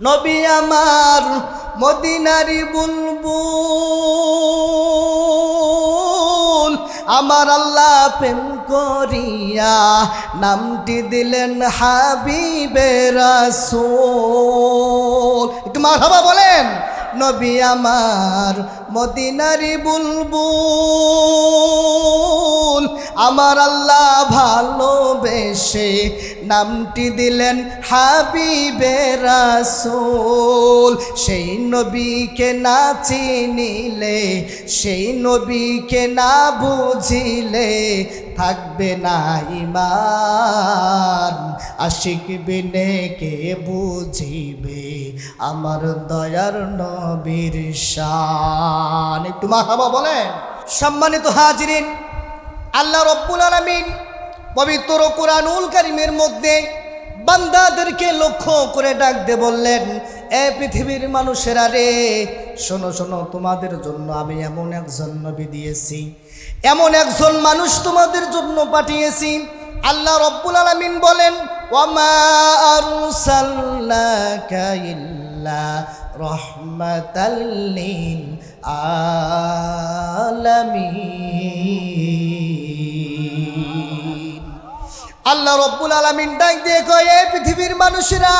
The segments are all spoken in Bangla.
নবী আমার মদিনারি বুলবুল। আমার আল্লাহ প্রেম করিয়া নামটি দিলেন হাবিবে রাসূল। একটু মারহাবা বলেন, নবী আমার মদিনারি বুলবুল। আমার আল্লাহ ভালোবেসে নামটি দিলেন হাবিবে রাসূল। সেই নবীকে না চিনিলে, সেই নবীকে না বুঝিলে থাকবে না ইমান আশিক বিনে কে বুঝিবে? আমার দয়ার নবীর শান। একটু মাহাবা বলেন। সম্মানিত হাজিরিন, আল্লাহ রব্বুল আলমিন পবিত্র কোরআনুল কারিমের মধ্যে বান্দাদেরকে লক্ষ্য করে ডাক দিয়ে বললেন, এ পৃথিবীর মানুষেরা রে, শোনো শোনো, তোমাদের জন্য আমি এমন একজন নবী দিয়েছি। এমন একজন মানুষ তোমাদের জন্য পাঠিয়েছি। আল্লাহ রব্বুল আলমিন বলেন রহমাতাল্লিল আলামিন। আল্লাহ রব্বুল আলমিন ডাক দিয়ে কয় "এ পৃথিবীর মানুষেরা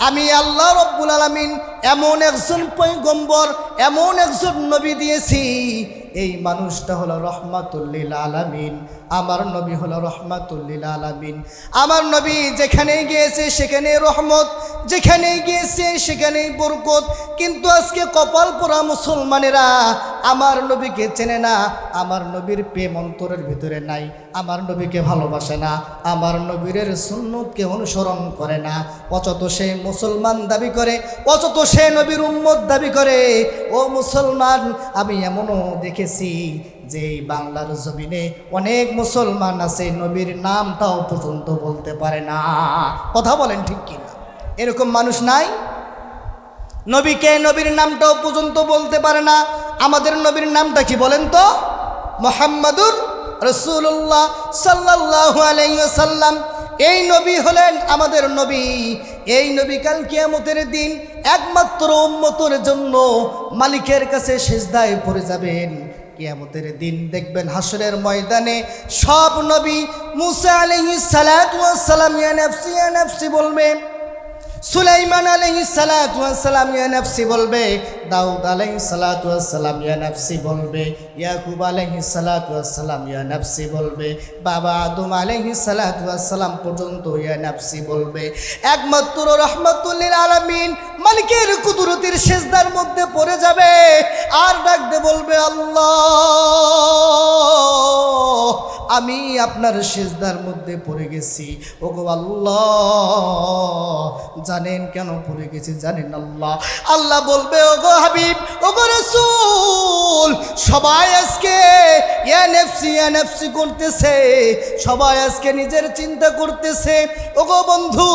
আমি আল্লাহ রব্বুল আলমিন এমন একজন পৈগম্বর এমন একজন নবী দিয়েছি। এই মানুষটা হলো রহমাতুল্লিল আলামিন। আমার নবী হলো রহমাতুল্লিল আলামিন। আমার নবী যেখানেই গিয়েছে সেখানে রহমত যেখানেই গিয়েছে সেখানেই বরকত। কিন্তু আজকে কপাল পোড়া মুসলমানেরা আমার নবীকে চেনে না, আমার নবীর প্রেম অন্তরের ভিতরে নাই, আমার নবীকে ভালোবাসে না, আমার নবীর সুন্নতকে অনুসরণ করে না। অচত সে মুসলমান দাবি করে, অচত সে নবীর উম্মত দাবি করে, ও মুসলমান, আমি এমনও দেখেছি যে এই বাংলার জমিনে অনেক মুসলমান আছে, নবীর নামটাও পর্যন্ত বলতে পারে না। কথা বলেন ঠিক কিনা? এরকম মানুষ নাই? নবীকে নবীর নামটাও পর্যন্ত বলতে পারে না। আমাদের নবীর নামটা কি বলেন তো? মোহাম্মদুর রসুল্লাহ সাল্লাহ আলাইসাল্লাম এই নবী হলেন আমাদের নবী। এই নবী কাল কিয়ামতের দিন একমাত্র উম্মতের জন্য মালিকের কাছে সেজদায় পড়ে যাবেন। কিয়ামতের দিন দেখবেন হাসরের ময়দানে সব নবী মুসা আলহি সালাম, ইয়া নফসি ইয়া নফসি বলবে। সুলাইমান আলহি সালাম, ইয়া নফসি বলবে দাউদ আলহি সালাম, ইয়া নফসি বলবে, ইয়াকুব আলহি সালাম, ইয়া নাফসি বলবে, বাবা আদম আলহি সালাম পর্যন্ত ইয়া নফসি বলবে। একমাত্র রহমতুল্লিল আলমিন মালিকের কুদরতির শেষদার মধ্যে পড়ে যাবে, আর ডাকতে বলবে, আল্লাহ, আমি আপনার সেজদার মধ্যে পড়ে গেছি। ওগো আল্লাহ, জানেন কেন পড়ে গেছি? জানেন আল্লাহ। আল্লাহ বলবে, ওগো হাবিব, ওগো সবাই আজকে এনএফসি এনএফসি করতেছে, সবাই আজকে নিজের চিন্তা করতেছে। ওগো বন্ধু,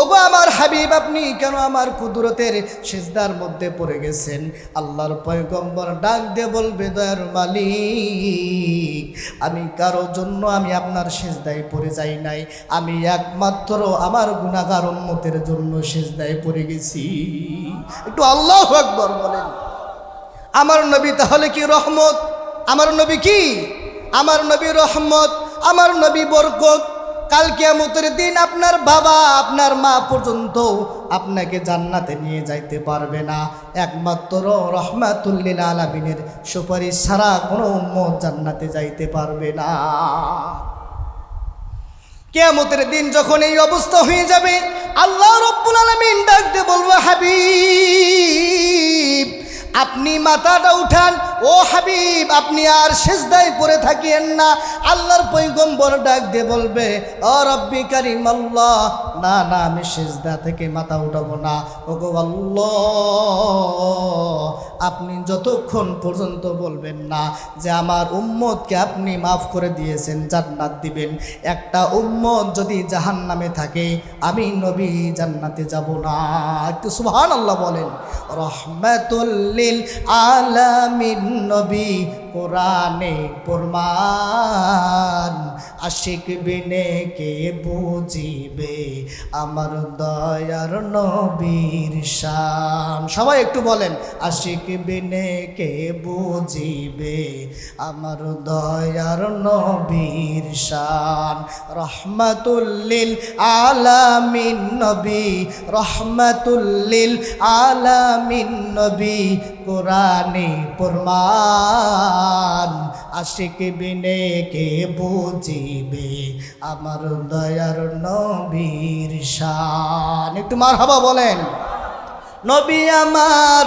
ওগো আমার হাবিব, আপনি কেন আমার কুদরতের সেজদার মধ্যে পড়ে গেছেন? আল্লাহর পয়গম্বর ডাক দিয়ে বলবে, দয়ার মালিক, আমি কারও জন্য আমি আপনার সেজদায় পড়ে যাই নাই। আমি একমাত্র আমার গুণাগার উন্মতের জন্য সেজদায় পড়ে গেছি। একটু আল্লাহ আকবর বলেন, আমার নবী তাহলে কি রহমত? আমার নবী কি? আমার নবী রহমত, আমার নবী বরকত। কাল কিয়ামতের দিন আপনার বাবা, আপনার মা পর্যন্ত আপনাকে জান্নাতে নিয়ে যাইতে পারবে না। একমাত্র রহমাতুল্লিল আলামিনের সুপারিশ ছাড়া কোনো উম্মত জান্নাতে যাইতে পারবে না। কেয়ামতের দিন যখন এই অবস্থা হয়ে যাবে, আল্লাহ রব্বুল আলমিন ডাকতে বলব, হাবিব আপনি মাথাটা উঠান ও হাবিব, আপনি আর শেষদায় পড়ে থাকিয়েন না। আল্লাহর পৈগম্বর ডাক দিয়ে বলবে ও রব্বি কারিম আল্লাহ, না না, আমি শেষদা থেকে মাথা উঠাবো না। ও গো আপনি যতক্ষণ পর্যন্ত বলবেন না যে আমার উম্মতকে আপনি মাফ করে দিয়েছেন, জান্নাত দিবেন। একটা উম্মত যদি জাহান নামে থাকে, আমি নবী জান্নাতে যাব না। একটু সুবহান আল্লাহ বলেন রহমাতুল্লিল আলামিন। নবী কোরআনে প্রমাণ আশিক বিনে কে বুঝিবে? আমার দয়ার নবীর শান। সবাই একটু বলেন, আশিক বিনে কে বুঝিবে? আমার দয়ার নবীর শান। রহমাতুল্লিল আলামিন নবী, রহমাতুল্লিল আলামিন নবী, কোরআনে প্রমাণ আশিক বিনে কে বুঝিবে? আমার দয়ার নবীর শান। একটু মার হাবা বলেন। নবী আমার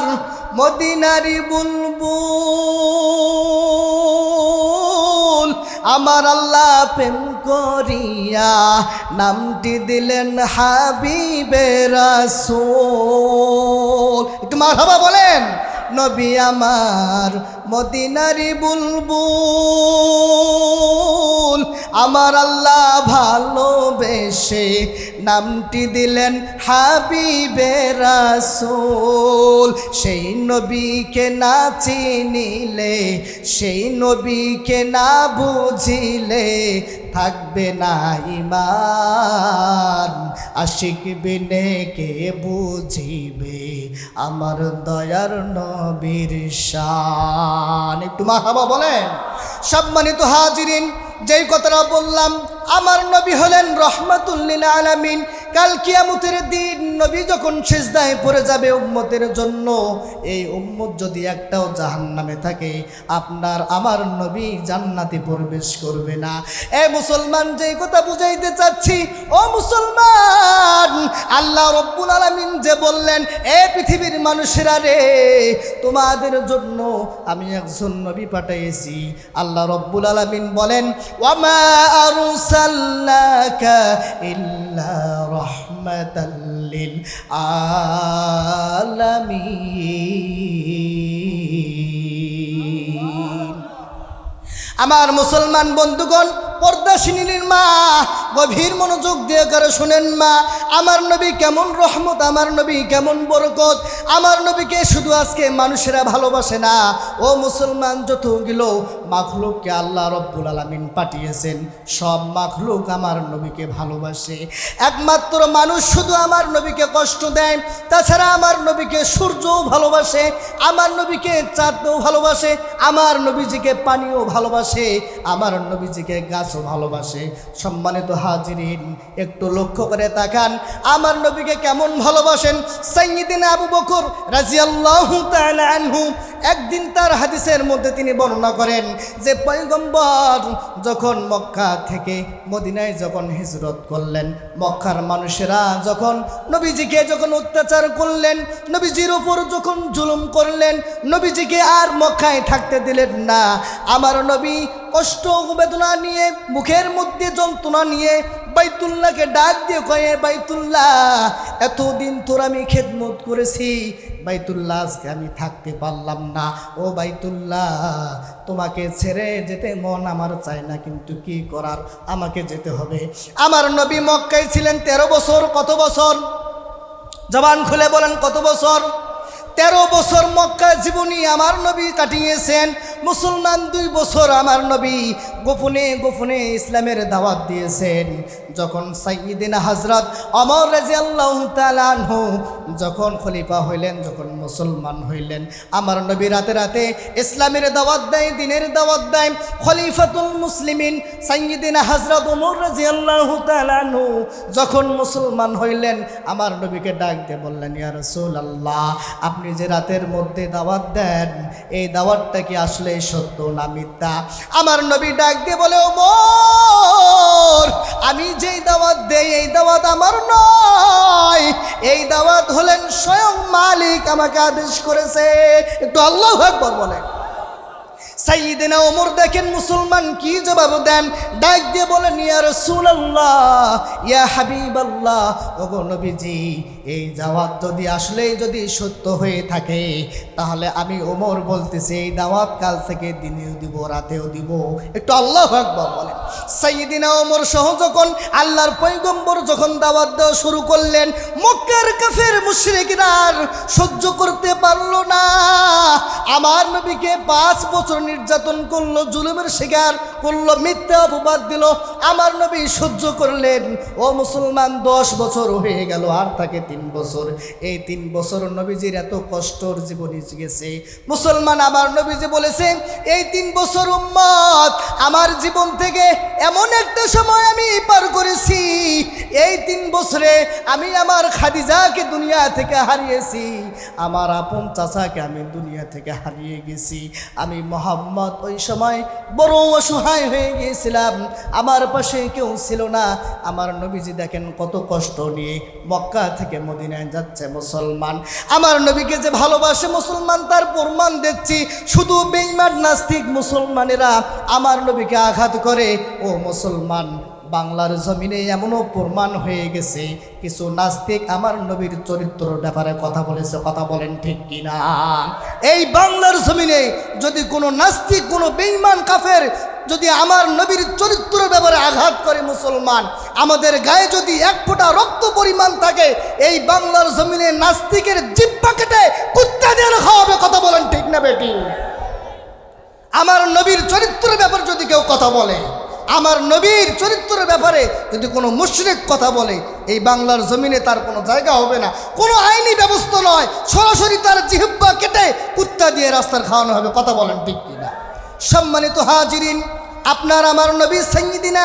মদিনারি বুলবুল, আমার আল্লাহ প্রেম করিয়া নামটি দিলেন হাবিবে রাসূল। একটু মার হাবা বলেন। নবী আমার মদিনারি বুলবুল। আমার আল্লাহ ভালোবেসে নামটি দিলেন হাবিবে রাসূল। সেই নবীকে না চিনিলে, সেই নবীকে না বুঝিলে থাকবে না ইমান আশিক বিনে কে বুঝিবে, আমার দয়ার নবীর শান। একটু মাহাবা বলেন। সম্মানিত হাজিরিন যেই কথাটা বললাম আমার নবী হলেন রহমাতুল্লিল আলামিন কাল কিয়ামতের দিন নবী যখন সেজদায় পড়ে যাবে উম্মতের জন্য, এই উম্মত যদি একটাও জাহান্নামে থাকে, আপনার আমার নবী জান্নাতে প্রবেশ করবে না। এ মুসলমান, যেই কথা বুঝাইতে চাচ্ছি, ও মুসলমান, আল্লাহ রব্বুল আলামিন যে বললেন, এ পৃথিবীর মানুষেরা রে, তোমাদের জন্য আমি একজন নবী পাঠাইছি। আল্লাহ রব্বুল আলামিন বলেন ওয়ামা আরসালনাকা ইল্লা রাহমাতাল আলমি আমার মুসলমান বন্ধুগণ পর্দাসিনীর মা, গভীর মনোযোগ দিয়ে করে শুনেন মা, আমার নবী কেমন রহমত, আমার নবী কেমন বরকত, আমার নবীকে শুধু আজকে মানুষেরা ভালোবাসে না, ও মুসলমান যতগুলো মাখলুককে আল্লাহ রব্বুল আলমিন পাঠিয়েছেন, সব মাখলুক আমার নবীকে ভালোবাসে। একমাত্র মানুষ শুধু আমার নবীকে কষ্ট দেয়, তাছাড়া আমার নবীকে সূর্যও ভালোবাসে, আমার নবীকে চাঁদও ভালোবাসে, আমার নবীজিকে পানিও ভালোবাসে, আমার নবীজিকে গাছও ভালোবাসে। সম্মানিত হাজিরিন, একটু লক্ষ্য করে তাকান। আমার নবীকে কেমন ভালোবাসেন? সাইয়িদিন আবু বকর রাজিয়াল্লাহু তাআলা আনহু একদিন তার হাদিসের মধ্যে তিনি বর্ণনা করেন যে, পয়গম্বর যখন মক্কা থেকে মদিনায় যখন হিজরত করলেন, মক্কার মানুষেরা যখন নবীজিকে যখন অত্যাচার করলেন, নবীজির ওপর যখন জুলুম করলেন, নবীজিকে আর মক্কায় থাকতে দিলেন না। আমার নবী কষ্ট বেদনা নিয়ে, মুখের মধ্যে যন্ত্রণা নিয়ে বাইতুল্লাহকে ডাক দিয়ে কয়ে, বাইতুল্লাহ, এতদিন তোর আমি খেদমত করেছি। বাইতুল্লাহ, আজকে আমি থাকতে পারলাম না। ও বাইতুল্লাহ, তোমাকে ছেড়ে যেতে মন আমার চায় না, কিন্তু কি করার? আমাকে যেতে হবে। আমার নবী মক্কায় ছিলেন তেরো বছর, কত বছর? জবান খুলে বলেন, কত বছর? তেরো বছর মক্কা জীবনী আমার নবী কাটিয়েছেন। মুসলমান দুই বছর আমার নবী গোপনে গোপনে ইসলামের দাওয়াত দিয়েছেন। যখন সাইদিন হজরত অমর রাজি আল্লাহ তালানহু যখন খলিফা হইলেন, যখন মুসলমান হইলেন, আমার নবী রাতে রাতে ইসলামের দাওয়াত দেয়, দিনের দাওয়াত দেয়। খলিফাতুল মুসলিমিন সাইদিন হজরত অমর রাজি আল্লাহ তালানহু যখন মুসলমান হইলেন, আমার নবীকে ডাক দিয়ে বললেন, ইয়া রসুল আল্লাহ আপনি যে রাতের মধ্যে দাওয়াত দেন, এই দাওয়াতটা কি আসলে সত্য না মিথ্যা? আমার নবী ডাক দিয়ে বলে, ওমর, আমি যেই দাওয়াত দেই, এই দাওয়াত আমার নয়। এই দাওয়াত হলেন স্বয়ং মালিক আমাকে আদেশ করেছে। একটু আল্লাহ আকবর বলেন। সাইদিনা ওমর দেখেন মুসলমান কি জবাব দেন? ডাক দিয়ে বলেন, ইয়া রাসূলুল্লাহ, ইয়া হাবিবাল্লাহ। ওগো নবীজি এই দাওয়াত যদি আসলেই যদি সত্য হয়ে থাকে, তাহলে আমি ওমর বলতেছি, এই দাওয়াত কাল থেকে দিনেও দিব, রাতেও দিব। একটু আল্লাহ আকবর বলেন। সাইদিনা ওমর সহ যখন আল্লাহর পৈগম্বর যখন দাওয়াত দেওয়া শুরু করলেন, মক্কার কাফের মুশরিকরার সহ্য করতে পারল না। আমার নবীকে পাঁচ বছর নির্যাতন করল, জুলুমের শিকার করল, মিথ্যা অপবাদ দিল। আমার নবী সহ্য করলেন। ও মুসলমান, দশ বছর হয়ে গেল, আর তাকে তিন বছর। এই তিন বছর নবীজির এত কষ্টর জীবনী গেছে। মুসলমান আমার নবীজি বলেছে, এই তিন বছর উম্মত, আমার জীবন থেকে এমন একটা সময় আমি পার করেছি। এই তিন বছরে আমি আমার খাদিজাকে দুনিয়া থেকে হারিয়েছি। আমার আপন চাচাকে আমি দুনিয়া থেকে হারিয়ে গেছি। আমি মোহাম্মদ ওই সময় বড় অসহায় হয়ে গিয়েছিলাম। আমার পাশে কেউ ছিল না। আমার নবীজি দেখেন কত কষ্ট নিয়ে মক্কা থেকে মদিনায় যাচ্ছে মুসলমান। আমার নবীকে যে ভালোবাসে মুসলমান, তার প্রমাণ দেখছি। শুধু বেইমান নাস্তিক মুসলমানেরা আমার নবীকে আঘাত করে। ও মুসলমান, বাংলার জমিনে এমনও প্রমাণ হয়ে গেছে। কিছু নাস্তিক আমার নবীর চরিত্রর ব্যাপারে কথা বলেছে, কথা বলেন ঠিক কিনা? এই বাংলার জমিনে যদি কোনো নাস্তিক, কোনো বেইমান কাফের যদি আমার নবীর চরিত্রের ব্যাপারে আঘাত করে মুসলমান, আমাদের গায়ে যদি এক ফোঁটা রক্ত পরিমাণ থাকে, এই বাংলার জমিনে নাস্তিকের জিব্বা কেটে কুত্তা দিয়ে রাখা হবে, কথা বলেন ঠিক না বেটি? আমার নবীর চরিত্রের ব্যাপারে যদি কেউ কথা বলে, আমার নবীর চরিত্রের ব্যাপারে যদি কোনো মুশরিক কথা বলে, এই বাংলার জমিনে তার কোনো জায়গা হবে না। কোনো আইনি ব্যবস্থা নয়, সরাসরি তার জিহ্বা কেটে কুত্তা দিয়ে রাস্তার খাওয়ানো হবে, কথা বলেন ঠিক সম্মানিত হাজিরিন আপনার আমার নবী সঙ্গীদিনা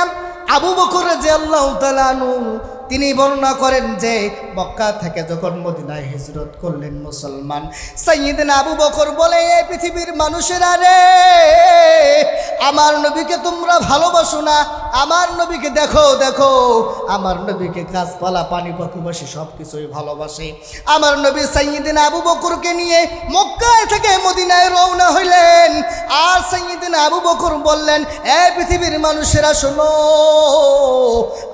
আবু বকর রাজি আল্লাহ তালানু তিনি বর্ণনা করেন যে, মক্কা থেকে যখন মদিনায় হিজরত করলেন মুসলমান সাইয়িদিন আবু বকর বলে এই পৃথিবীর মানুষেরা রে, আমার নবীকে তোমরা ভালোবাসো না, আমার নবীকে দেখো দেখো, আমার নবীকে গাছপালা, পানি পাখুবাসী সব কিছুই ভালোবাসে। আমার নবী সাইয়িদিন আবু বকরকে নিয়ে মক্কায় থেকে মদিনায় রওনা হইলেন। আর সাইয়িদিন আবু বকর বললেন, এ পৃথিবীর মানুষেরা শোনো,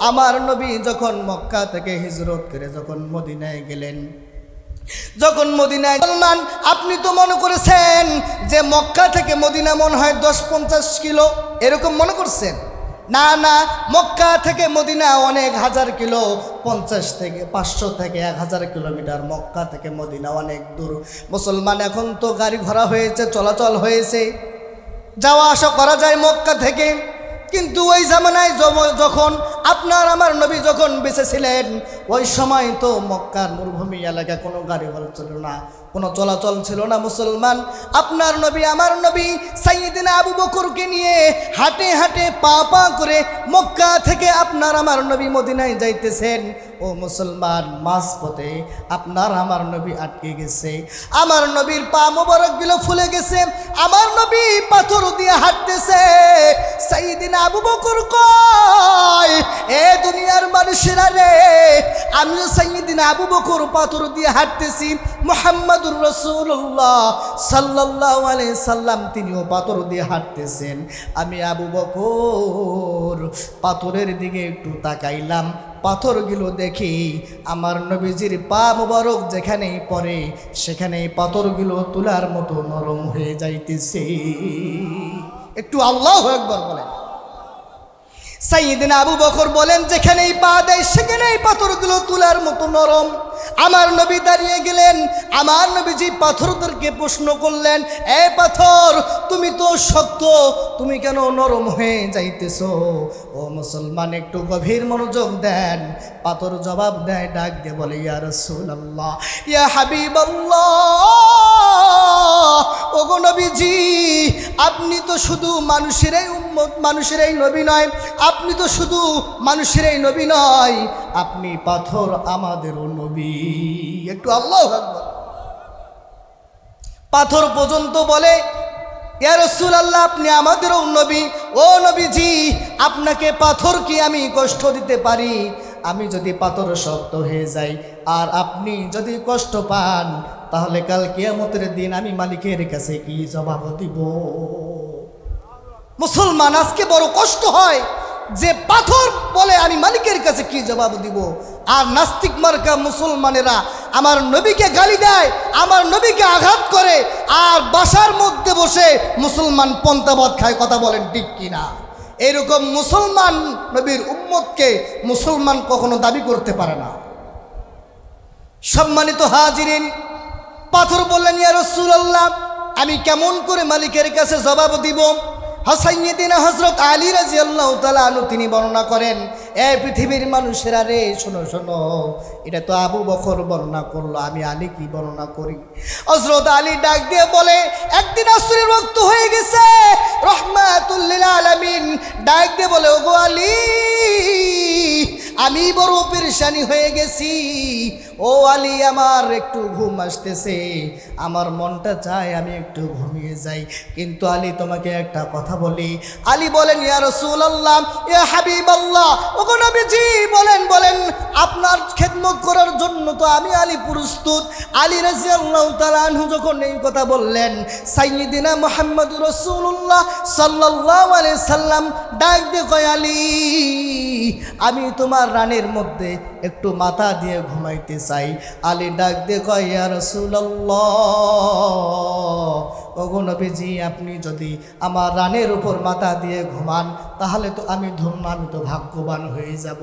আমার নবী যখন মক্কা থেকে হিজরত করে যখন মদিনায় গেলেন, যখন মদিনায় সলমান আপনি তো মনে করেছেন যে মক্কা থেকে মদিনা মনে হয় দশ পঞ্চাশ কিলো, এরকম মনে করছেন? না না, মক্কা থেকে মদিনা অনেক হাজার কিলো, পঞ্চাশ থেকে পাঁচশো থেকে এক হাজার কিলোমিটার। মক্কা থেকে মদিনা অনেক দূর। মুসলমান এখন তো গাড়ি ঘোড়া হয়েছে, চলাচল হয়েছে। যাওয়া আসা করা যায় মক্কা থেকে। কিন্তু ওই জামানায় যখন আপনার আমার নবী যখন বেঁচে ছিলেন ওই সময় তো মক্কার মরুভূমি এলাকা কোনো গাড়ি ঘোড়া ছিল না। কোনো চলাচল ছিল না মুসলমান। আপনার নবী, আমার নবী সাইদিন আবু বকরকে নিয়ে হাটে হাটে পা পা করে মক্কা থেকে আপনার আমার নবী মদিনায় যাইতেছেন। ও মুসলমান মাঝ পথে আপনার আমার নবী আটকে গেছে। আমার নবীর পা মোবারকগুলো ফুলে গেছে। আমার নবী পাথর দিয়ে হাঁটতেছে। সাইদিন আবু বকর কয়, এ দুনিয়ার মানুষেরা রে, আমিও সাইদিন আবু বকর পাথর দিয়ে হাঁটতেছি। মোহাম্মদুর রসুল্লাহ সাল্লাহ আলাই সাল্লাম, তিনিও পাথর দিয়ে হাঁটতেছেন। আমি আবু বকর পাথরের দিকে একটু তাকাইলাম। পাথরগুলো দেখি আমার নবীজির পা মোবারক যেখানেই পড়ে, সেখানেই পাথরগুলো তুলার মতো নরম হয়ে যাইতেছে। একটু আল্লাহ একবার বলেন। সাইদিন আবু বকর বলেন, যেখানেই পা দেয়, সেখানেই পাথরগুলো তুলার মতো নরম। আমার নবী দাঁড়িয়ে গেলেন, আমার নবীজি পাথরদেরকে প্রশ্ন করলেন, এ পাথর, তুমি তো শক্ত, তুমি কেন নরম হয়ে যাইতেছ? ও মুসলমান, একটু গভীর মনোযোগ দেন। পাথর জবাব দেয়, ডাক দিয়ে বলে, ইয়া রাসূলুল্লাহ, ইয়া হাবিবাল্লাহ, ওগো নবীজি, আপনি তো শুধু মানুষেরাই উম্মত, মানুষেরাই নবী নয়, আপনি তো শুধু মানুষেরাই নবী নয়, আপনি পাথর আমাদেরও নবী। একটু আল্লাহ পাথর পর্যন্ত বলে, ইয়া রসুল আল্লাহ আপনি আমাদেরও নবী। ও নবীজি, আপনাকে পাথর কি আমি কষ্ট দিতে পারি? আমি যদি পাথর শক্ত হয়ে যাই, আর আপনি যদি কষ্ট পান, তাহলে কাল কেয়ামতের দিন আমি মালিকের কাছে কি জবাব দিব? মুসলমান, আজকে বড় কষ্ট হয় যে পাথর বলে আমি মালিকের কাছে কি জবাব দিব? আর নাস্তিক মার্কা মুসলমানেরা আমার নবীকে গালি দেয়, আমার নবীকে আঘাত করে, আর বাসার মধ্যে বসে মুসলমান পন্তাবদ খায়, কথা বলেন ঠিক কিনা? এরকম মুসলমান নবীর উম্মতকে মুসলমান কখনো দাবি করতে পারে না। সম্মানিত হাজিরিন, পাথর বললেন, ইয়া রসুল্লাহ আমি কেমন করে মালিকের কাছে জবাব দিব? হাসাইয়েদিন হজরত আলী রাজি আল্লাহ তালু তিনি বর্ণনা করেন এ পৃথিবীর মানুষেরা রে, শোনো শোনো। এটা তো আবু বকর বর্ণনা করল, আমি আলী কি বর্ণনা করি? হজরত আলী ডাক দিয়ে বলে, একদিন আসুরের রক্ত হয়ে গেছে রহমাতুল্লিল আলামিন। ডাক দিয়ে বলে, ওগো আলী, আমি বড় পেরেশানি হয়ে গেছি। ও আলী, আমার একটু ঘুম আসতেছে। আমার মনটা চায় আমি একটু ঘুমিয়ে যাই। কিন্তু আলী তোমাকে একটা কথা বলি। আলী বলেন, ইয়া রসুল আল্লাহ ইয়া হাবিব আল্লাহ ওগো নবীজি, বলেন বলেন, আপনার খেদমত করার জন্য তো আমি আলী প্রস্তুত। আলী রাজি আল্লাহ যখন এই কথা বললেন সাইয়িদিনা মোহাম্মদ রসুল্লাহ সাল্লাহ আলি সাল্লাম ডাক দিয়ে কয়, আলী, আমি তোমার রানের মধ্যে একটু মাথা দিয়ে ঘুমাইতে চাই। আলী ডাক দিয়ে কয় রসুল্লাহ ওগো নবীজি, আপনি যদি আমার রানের উপর মাথা দিয়ে ঘুমান, তাহলে তো আমি ধন্য আমি তো ভাগ্যবান হয়ে যাব।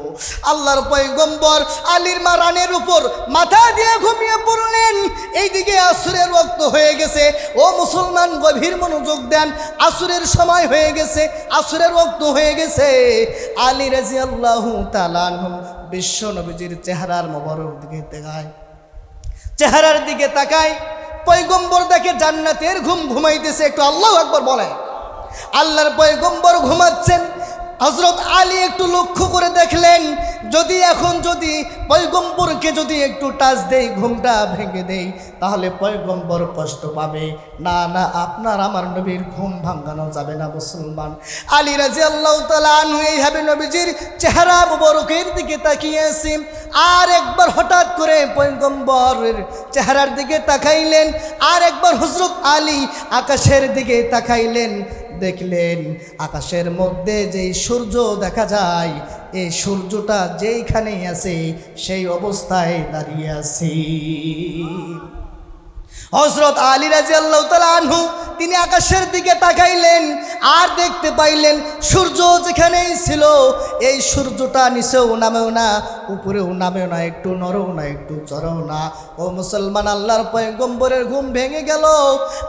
আল্লাহর পয়গম্বর আলীর মা রানের উপর মাথা দিয়ে ঘুমিয়ে পড়লেন। এইদিকে আসুরের রক্ত হয়ে গেছে। ও মুসলমান, গভীর মনোযোগ দেন। আসুরের সময় হয়ে গেছে, আসুরের রক্ত হয়ে গেছে। আলী রাজি আল্লাহ বিশ্ব নবীজির চেহারার মোবারক দিকে দেখায় চেহারার দিকে তাকায়। পয়গম্বর দেখে জান্নাতের ঘুম ঘুমাইতেছে একটু আল্লাহ একবার বলে আল্লাহর পয়গম্বর ঘুমাচ্ছেন হজরত আলী একটু লক্ষ্য করে দেখলেন, যদি এখন যদি পয়গম্বরকে যদি একটু টাচ দেই, ঘুমটা ভেঙে দেই, তাহলে পয়গম্বর কষ্ট পাবে। না না, আপনার আমার নবীর ঘুম ভাঙানো যাবে না, মুসলমান। আলী রাজি আল্লাহ তালু এইভাবে নবীজির চেহারা মুবরকের দিকে তাকিয়ে আছে। আর একবার হঠাৎ করে পয়গম্বরের চেহারার দিকে তাকাইলেন, আর একবার হজরত আলী আকাশের দিকে তাকাইলেন। দেখলেন, আকাশের মধ্যে যেই সূর্য দেখা যায়, এই সূর্যটা যেইখানেই আছে, সেই অবস্থায় দাঁড়িয়ে আছে। হজরত আলী রাজি আল্লাহ আনহু, তিনি আকাশের দিকে তাকাইলেন আর দেখতে পাইলেন সূর্য যেখানেই ছিল, এই সূর্যটা নিচেও নামেও না, উপরেও নামেও না, একটু নরও না, একটু চড়ও না। ও মুসলমান, আল্লাহর পয়গম্বরের ঘুম ভেঙে গেল।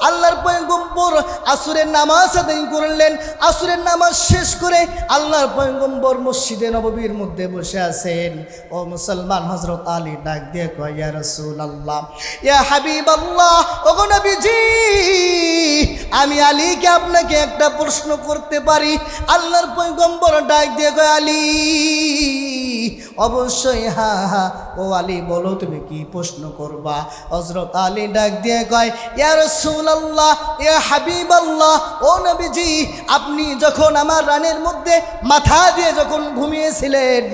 আল্লাহর পয়গম্বর আসুরের নামাজ আদায় করলেন। আসুরের নামাজ শেষ করে আল্লাহর পয়গম্বর মসজিদে নববীর মধ্যে বসে আছেন। ও মুসলমান হজরত আলী ডাক দিয়ে কয়, ইয়া রসুল আল্লাহ ইয়া হাবিব আল্লাহ ওগো আমি আলীকে আপনাকে একটা প্রশ্ন করতে পারি। আল্লাহর পৈগম্বর ডাক দিয়ে আলী। অবশ্যই, হা হা। ও আলী, বলো তুমি কি প্রশ্ন করবা? হজরত আলী ডাক দিয়ে কয়, ইয়া রসুল্লাহ ইয়া হাবিব আল্লাহ ও নবীজি, আপনি যখন আমার রানের মধ্যে মাথা দিয়ে যখন ঘুমিয়েছিলেন,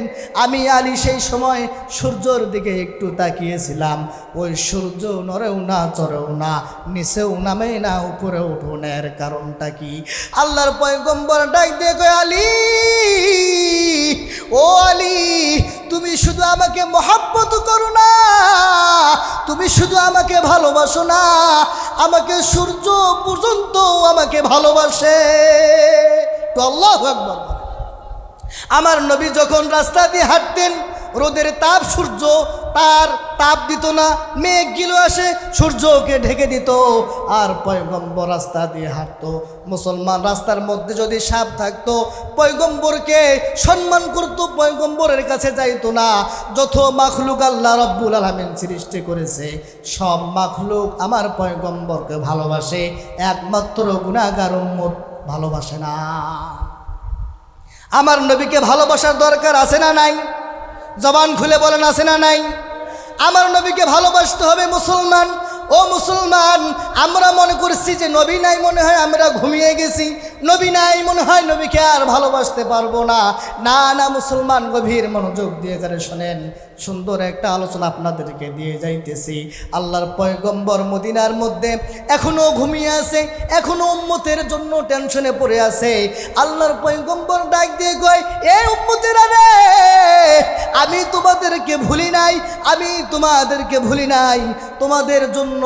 আমি আলী সেই সময় সূর্যর দিকে একটু তাকিয়েছিলাম। ওই সূর্য নরেও না, চড়েও না, নিচেও নামে না উপরে উঠোনের কারণটা কি? আল্লাহর পয়গম্বর ডাক দিয়ে কয়, আলী ও আলী, তুমি শুধু আমাকে মহাব্বত করো না, তুমি শুধু আমাকে ভালোবাসো না, আমাকে সূর্য পর্যন্ত আমাকে ভালোবাসে। আল্লাহ আমার নবী যখন রাস্তা দিয়ে হাঁটতেন রোদের তাপ সূর্য তার তাপ দিত না মেঘগুলো আসে, সূর্যকে ঢেকে দিত। আর পয়গম্বর রাস্তা দিয়ে হাঁটতো। মুসলমান রাস্তার মধ্যে যদি সাপ থাকতো, পয়গম্বরকে সম্মান করতো, পয়গম্বরের কাছে যাইতো না। যত মাখলুক আল্লাহ রব্বুল আলমিন সৃষ্টি করেছে, সব মাখলুক আমার পয়গম্বরকে ভালোবাসে। একমাত্র গুণাগার উম্মত ভালোবাসে না। আমার নবীকে ভালোবাসার দরকার আছে না নাই? জবান খুলে বলেন, আছে না নাই? আমার নবীকে ভালোবাসতে হবে মুসলমান। ও মুসলমান, আমরা মনে করছি যে নবী নাই মনে হয় আমরা ঘুমিয়ে গেছি। নবী নাই মনে হয় নবীকে আর ভালোবাসতে পারব না। না না, মুসলমান গভীর মনোযোগ দিয়ে করে শোনেন। সুন্দর একটা আলোচনা আপনাদেরকে দিয়ে যাইতেছি। আল্লাহর পয়গম্বর মদিনার মধ্যে এখনও ঘুমিয়ে আছে, এখনও উম্মতের জন্য টেনশনে পড়ে আছে। আল্লাহর পয়গম্বর ডাক দিয়ে কয়, এ উম্মতেরা রে, আমি তোমাদেরকে ভুলি নাই, আমি তোমাদেরকে ভুলি নাই। তোমাদের জন্য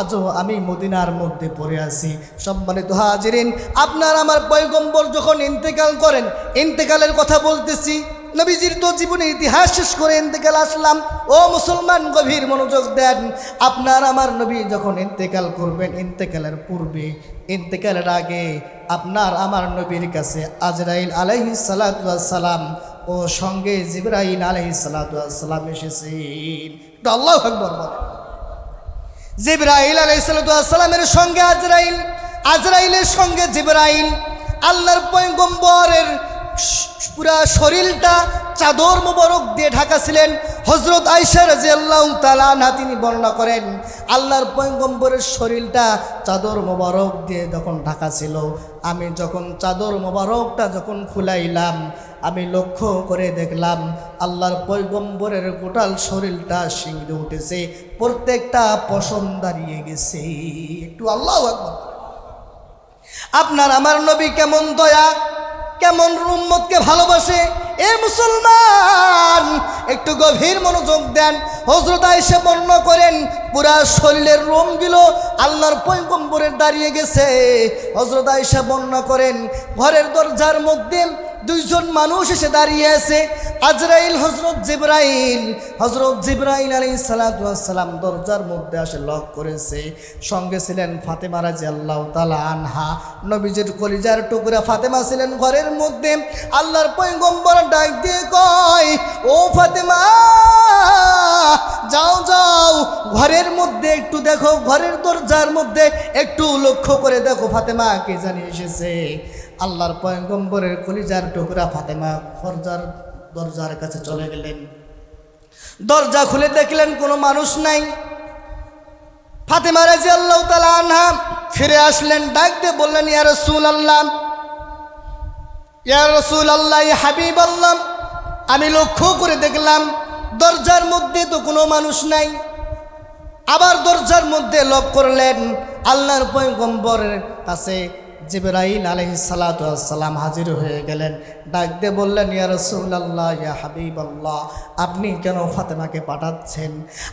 আজও আমি মদিনার মধ্যে পড়ে আছি। সম্মানিত হাজিরিন, আপনার আমার পয়গম্বর যখন ইন্তেকাল করেন, ইন্তেকালের কথা বলতেছি নবীজির তো জীবনের ইতিহাস শেষ করে ইন্তেকাল আসলাম। ও মুসলমান, গভীর মনোযোগ দেন। আপনার আমার নবী যখন ইন্তেকাল করবেন, ইন্তেকালের পূর্বে, ইন্তেকালের আগে আপনার আমার নবীর কাছে আজরাইল আলহি সালাম ও সঙ্গে জিব্রাইল আলহি সালাম এসেছেন আল্লাহ আকবর বলেন জিব্রাইল আলাইসালামের সঙ্গে আজরাইল, আজরাইলের সঙ্গে জিব্রাইল, আল্লাহর পয়গম্বরের পুরা শরীরটা চাদর মোবারক দিয়ে ঢাকা ছিলেন হজরত আইসা রাজি আল্লাহ তালা তিনি বর্ণনা করেন, আল্লাহর পয়গম্বরের শরীরটা চাদর মোবারক দিয়ে যখন ঢাকা ছিল, আমি যখন চাদর মোবারকটা যখন খুলাইলাম, আমি লক্ষ্য করে দেখলাম আল্লাহর পয়গম্বরের গোটাল শরীরটা শিংড়ে উঠেছে, প্রত্যেকটা পশম দাঁড়িয়ে গেছে। একটু আল্লাহ আপনার আমার নবী কেমন দয়া? কেমন উম্মতকে ভালোবাসে? এ মুসলমান, একটু গভীর মনোযোগ দেন। হজরত আইসে বর্ণ করেন, পুরা শরীরের রোমগুলো আল্লাহর পৈগম্বরের দাঁড়িয়ে গেছে। হজরত আইসা বর্ণ করেন, ঘরের দরজার মধ্যে দুইজন মানুষ এসে দাঁড়িয়ে আছে। আজরাইল হজরত জিব্রাইল হজরত জিব্রাইল আলী সালাম দরজার মধ্যে আসে লক করেছে। সঙ্গে ছিলেন ফাতেমা রাজি আল্লাহ তালা আনহা। নবীজির কলিজার টুকরা ফাতেমা ছিলেন ঘরের মধ্যে। আল্লাহর পৈগম্বর ডাক দিয়ে কয়, ও ফাতেমা, যাও যাও, ঘরের মধ্যে একটু দেখো, ঘরের দরজার মধ্যে একটু লক্ষ্য করে দেখো, ফাতেমা কে জানি এসেছে? আল্লাহর পয়গম্বরের কলিজার টুকরা ফাতেমা দরজার দরজার কাছে চলে গেলেন। দরজা খুলে দেখলেন কোনো মানুষ নাই। ফাতেমা রাজি আল্লাহ তালা আনহা ফিরে আসলেন ডাক দিয়ে বললেন, ইয়া রসুল আল্লাহ ইয়া রসুল আল্লাহ হাবিব আল্লাম আমি লক্ষ্য করে দেখলাম, দরজার মধ্যে তো কোনো মানুষ নাই। আবার দরজার মধ্যে লক করলেন আল্লাহর পয়গম্বরের কাছে। জিবরাইল আলহি সালাম হাজির হয়ে গেলেন। ডাক দিয়ে বললেন, ইয়া রসুল্লাহ ইয়া হাবিব আল্লাহ আপনি কেন ফাতেমাকে পাঠাচ্ছেন?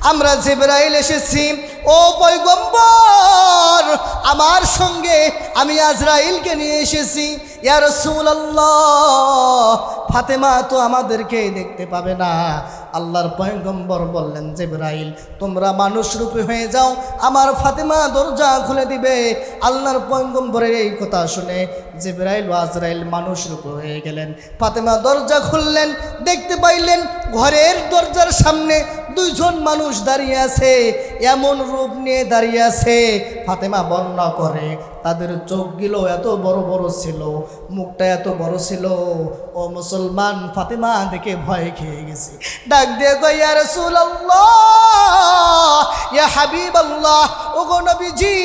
আমরা জিবরাইল এসেছি, ও পয়গম্বর, আমার সঙ্গে আমি আজরাইলকে নিয়ে এসেছি। ইয়া রসুল্লাহ ফাতেমা তো আমাদেরকে দেখতে পাবে না। আল্লাহর পয়গম্বর বললেন, জেবরাইল, তোমরা মানুষ রূপে হয়ে যাও, আমার ফাতেমা দরজা খুলে দিবে। আল্লাহর পয়গম্বরের এই কথা শুনে জেবরাইল ও আজরাইল মানুষ রূপে হয়ে গেলেন। ফাতেমা দরজা খুললেন, দেখতে পাইলেন ঘরের দরজার সামনে দুইজন মানুষ দাঁড়িয়ে আছে। এমন রূপ নিয়ে দাঁড়িয়ে আছে। ফাতেমা বর্ণনা করে, তাদের চোখগুলো এত বড় বড় ছিল, মুখটা এত বড় ছিল। ও মুসলমান, ফাতেমা দেখে ভয় খেয়ে গেছে। ডাক দিয়ে ইয়া রাসূলুল্লাহ, ইয়া হাবিবাল্লাহ ও গো নবীজি,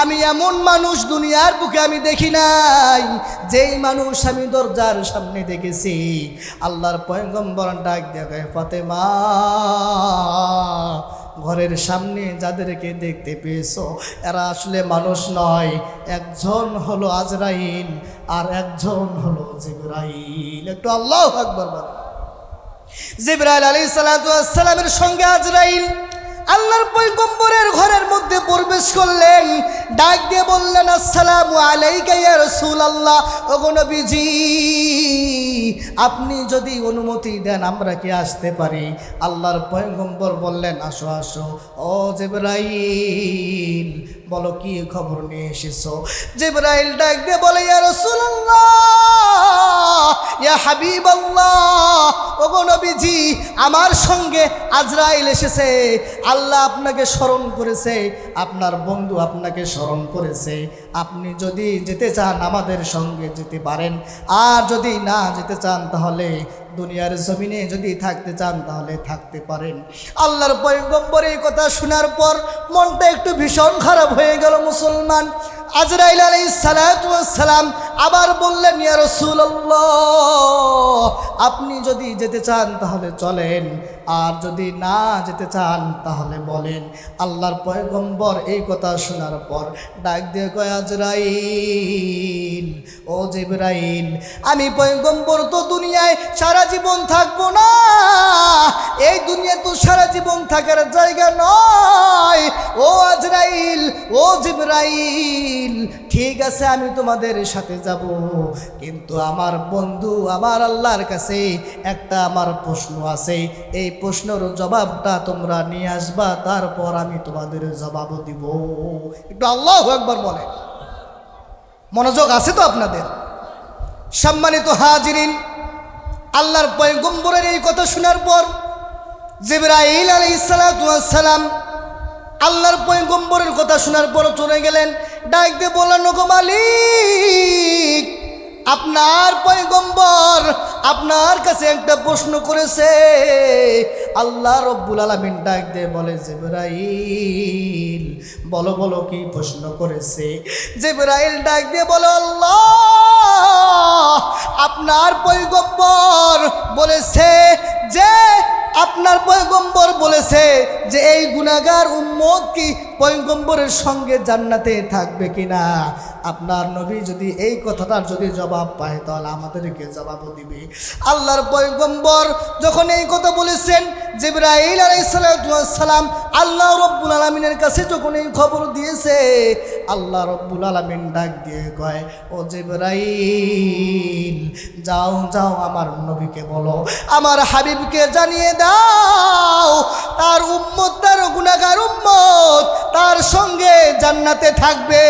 আমি এমন মানুষ দুনিয়ার বুকে আমি দেখি নাই, যেই মানুষ আমি দরজার সামনে দেখেছি। আল্লাহর পয়গম্বর ডাক দিয়ে ফাতেমা ঘরের সামনে যাদেরকে দেখতে পেয়েছ, এরা আসলে মানুষ নয়। একজন হলো আজরাইল আর একজন হলো জিবরাইল। একটু আল্লাহ আকবর বলেন। জিবরাইল আলী সালামের সঙ্গে আজরাইল আল্লাহর পৈগম্বরের ঘরের মধ্যে প্রবেশ করলেন। ডাক দিয়ে বললেন, আসসালামু আলাইকা ইয়া রাসূলুল্লাহ। ওগো নবীজি, আপনি যদি অনুমতি দেন, আমরা কি আসতে পারি? আল্লাহর পয়গম্বর বললেন, আসো আসো। ও জিবরাইল, বলো, কি খবর নিয়ে এসেছ? জিবরাইল ডাক দিয়ে বলে, ইয়া রাসূলুল্লাহ, ইয়া হাবিব আল্লাহ ওগো নবীজি, আমার সঙ্গে আজরাইল এসেছে। আল্লাহ আপনাকে স্মরণ করেছে। আপনার বন্ধু আপনাকে স্মরণ করেছে। আপনি যদি যেতে চান আমাদের সঙ্গে যেতে পারেন। আর যদি না যেতে চান তাহলে দুনিয়ার জমিনে যদি থাকতে চান, তাহলে থাকতে পারেন। আল্লাহর পয়গম্বর এই কথা শোনার পর মনটা একটু ভীষণ খারাপ হয়ে গেল মুসলমান। আজরাইল আলাই সালাম আবার বললেন, ইয়া রাসূলুল্লাহ, আপনি যদি যেতে চান, তাহলে চলেন। আর যদি না যেতে চান, তাহলে বলেন। আল্লাহর পয়গম্বর এই কথা শোনার পর ডাক দিয়ে কয়, আজরাইল, ও জিবরাইল, আমি পয়গম্বর তো দুনিয়ায় সারা জীবন থাকব না। এই দুনিয়া তো সারা জীবন থাকার জায়গা নয়। ও আজরাইল, ও জিবরাইল, ঠিক আছে, আমি তোমাদের সাথে যাব। কিন্তু আমার বন্ধু, আমার আল্লাহর কাছে একটা আমার প্রশ্ন আছে। এই প্রশ্নের জবাবটা তোমরা নিয়ে আসবা, তারপর আমি তোমাদের জবাব দিব। একটু আল্লাহ একবার বলে মনোযোগ আছে তো আপনাদের? সম্মানিত হাজিরিন আল্লাহর পয়গম্বরের এই কথা শোনার পর জিবরাইল আলী ইসালাতাম আল্লাহর পয়গম্বরের কথা শোনার পর চলে গেলেন। ডাক দিয়ে বললেন মালিক, আপনার পয়গম্বর আপনার কাছে একটা প্রশ্ন করেছে। আল্লাহ রব্বুল আলমিন ডাক দিয়ে বলে, জেবরাইল, বলো বলো কি প্রশ্ন করেছে? জেবরাইল ডাক দিয়ে বলো, আল্লাহ, আপনার পৈগব্বর বলেছে যে আপনার পয়গম্বর বলেছে যে এই গুণাগার উম্মত কি পয়গম্বরের সঙ্গে জান্নাতে থাকবে কিনা? আপনার নবী যদি এই কথাটার যদি জবাব পায়, তাহলে আমাদেরকে জবাবও দিবে। আল্লাহর পয়গম্বর যখন এই কথা বলেছেন, জিব্রাইল আলাইসালাম আল্লাহ রব্বুল আলমিনের কাছে যখন এই খবর দিয়েছে, আল্লাহ রব্বুল আলমিন ডাক দিয়ে কয়, ও জিব্রাইল, যাও যাও আমার নবীকে বলো। আমার হাবিবকে জানিয়ে দাও তার উম্মত, তার গুণাগার উম্মত তার সঙ্গে জান্নাতে থাকবে।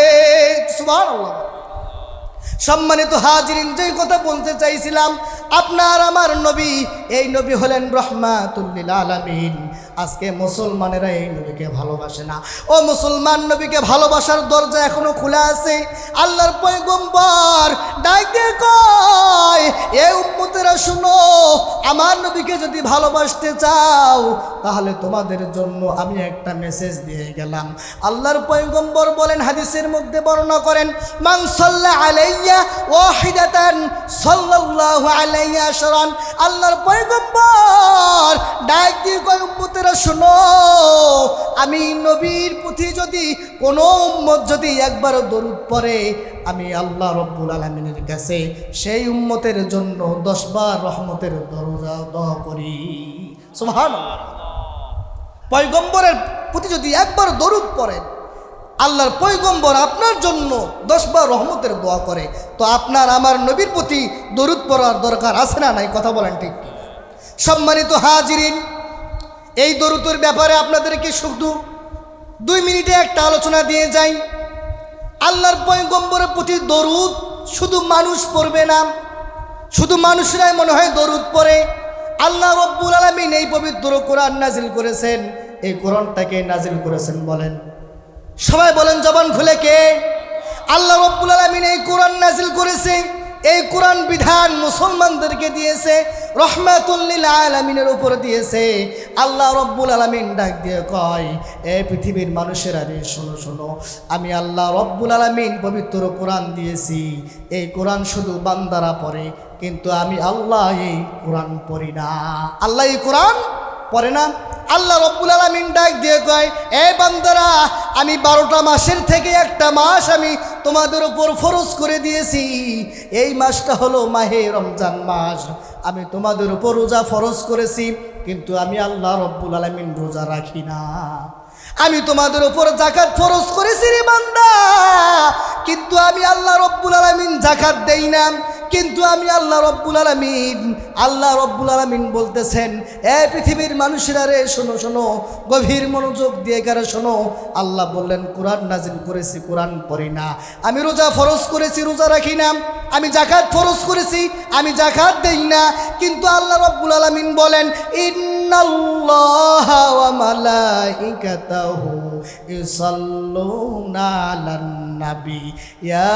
সম্মানিত হাজরিন, যেই কথা বলতে চাইছিলাম, আপনার আমার নবী, এই নবী হলেন রহমাতুল্লিল আলমিন। আজকে মুসলমানেরা এই নবীকে ভালোবাসে না। ও মুসলমান নবীকে ভালোবাসার দরজা এখনও খোলা আছে। আল্লাহর পয়গম্বর দিয়ে কয়, এ উম্মতেরা শুনো, আমার নবীকে যদি ভালোবাসতে চাও, তাহলে তোমাদের জন্য আমি একটা মেসেজ দিয়ে গেলাম। আল্লাহর পয়গম্বর বলেন, হাদিসের মধ্যে বর্ণনা করেন মাংসল্লা আলাইয়া ওয়াহিদাতান সাল্লাল্লাহু আলাইহি আশরান। আল্লাহর পয়গম্বর দিয়ে কয়, উম্মতেরা শোনো, আমি নবীর প্রতি যদি কোনো উম্মত যদি একবার দরুদ পড়ে, আমি আল্লাহ রব্বুল আলমিনের কাছে সেই উম্মতের জন্য দশবার রহমতের দরজা দোয়া করি। সুবহানাল্লাহ। পয়গম্বরের প্রতি যদি একবার দরুদ পড়েন আল্লাহর পৈগম্বর আপনার জন্য দশবার রহমতের দোয়া করে, তো আপনার আমার নবীর প্রতি দরুদ পড়ার দরকার আছে না নাই? কথা বলেন ঠিক সম্মানিত হাজিরিন এই দরুদের ব্যাপারে আপনাদেরকে শুধু দুই মিনিটে একটা আলোচনা দিয়ে যাই। আল্লাহর পয়গম্বরের প্রতি দরুদ শুধু মানুষ পড়বে না। শুধু মানুষরাই মনে হয় দরুদ পড়ে। আল্লাহ রব্বুল আলমিন এই পবিত্র কোরআন নাজিল করেছেন। এই কোরআনটাকে নাজিল করেছেন বলেন। সবাই বলেন জবান খুলে কে? আল্লাহ রব্বুল আলমিন এই কোরআন নাজিল করেছে। এই কোরআন বিধান মুসলমানদেরকে দিয়েছে রহমাতুল্লিল আলমিনের উপর দিয়েছে। আল্লাহ রব্বুল আলমিন ডাক দিয়ে কয়, এ পৃথিবীর মানুষেরা রে, শোনো শোনো, আমি আল্লাহ রব্বুল আলমিন পবিত্র কোরআন দিয়েছি। এই কোরআন শুধু বান্দারা পড়ে, কিন্তু আমি আল্লাহ এই কোরআন পড়ি না। আল্লাহ এই কোরআন পড়ে না? আল্লাহ রব্বুল আলমিন ডাক দিয়ে কয়, এ বান্দারা, আমি বারোটা মাসের থেকে একটা মাস আমি তোমাদের উপর ফরজ করে দিয়েছি। এই মাসটা হলো মাহে রমজান মাস। আমি তোমাদের উপর রোজা ফরজ করেছি, কিন্তু আমি আল্লাহ রব্বুল আলমিন রোজা রাখি না। আমি তোমাদের উপর জাকাত ফরজ করেছি রে বান্দা, কিন্তু আমি আল্লাহ রব্বুল আলমিন জাকাত দেই না। কিন্তু আমি আল্লাহ রব্বুল আলমিন, আল্লাহ রব্বুল আলমিন বলতেছেন, এ পৃথিবীর মানুষেরা রে, শোনো শোনো, গভীর মনোযোগ দিয়ে কারে শোনো। আল্লাহ বললেন, কোরআন নাজিল করেছি, কোরআন পড়ি না। আমি রোজা ফরজ করেছি, রোজা রাখি না। আমি জাকাত ফরজ করেছি, আমি জাকাত দেই না। কিন্তু আল্লাহ রব্বুল আলামিন বলেন, ইন্নাল্লাহ ইয়া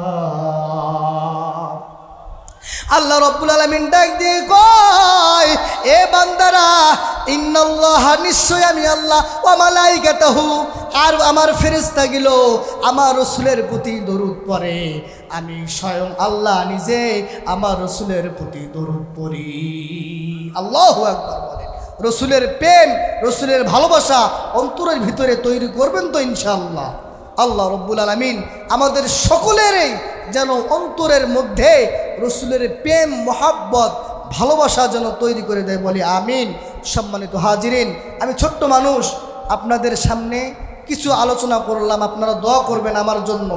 আল্লাহ রব্বুল আলমিন ডাক দিয়ে কয়, এ বান্দারা, ইন্নাল্লাহ নিশ্চয় আমি আল্লাহ ও মালাইকাতাহু। আর আমার ফেরেস্তা গেল, আমার রসুলের প্রতি দরুদ পরে আমি স্বয়ং আল্লাহ নিজে আমার রসুলের প্রতি দরুদ পড়ি। আল্লাহ একবার বলেন রসুলের প্রেম, রসুলের ভালোবাসা অন্তরের ভিতরে তৈরি করবেন তো ইনশাআল্লাহ। আল্লাহ রব্বুল আলমিন আমাদের সকলেরই যেন অন্তরের মধ্যে রসুলের প্রেম, মহাব্বত, ভালোবাসা যেন তৈরি করে দেয় বলি আমিন। সম্মানিত হাজিরিন, আমি ছোট্ট মানুষ, আপনাদের সামনে কিছু আলোচনা করলাম, আপনারা দোয়া করবেন আমার জন্য।